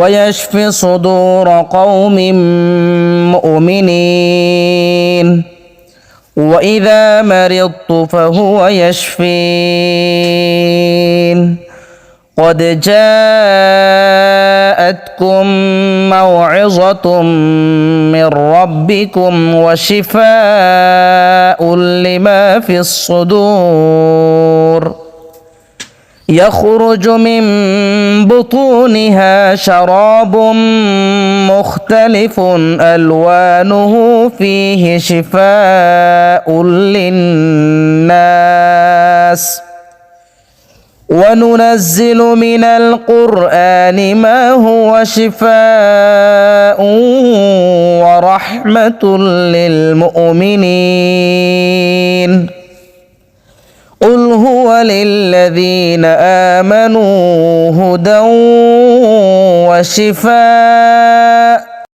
ويشف صدور قوم مؤمنين. وإذا مرضت فهو يشفين. قد جاءتكم موعظة من ربكم وشفاء لما في الصدور. يخرج من بطونها شراب مختلف ألوانه فيه شفاء للناس. وننزل من القرآن ما هو شفاء ورحمة للمؤمنين. قل هو للذين امنوا هدى وشفاء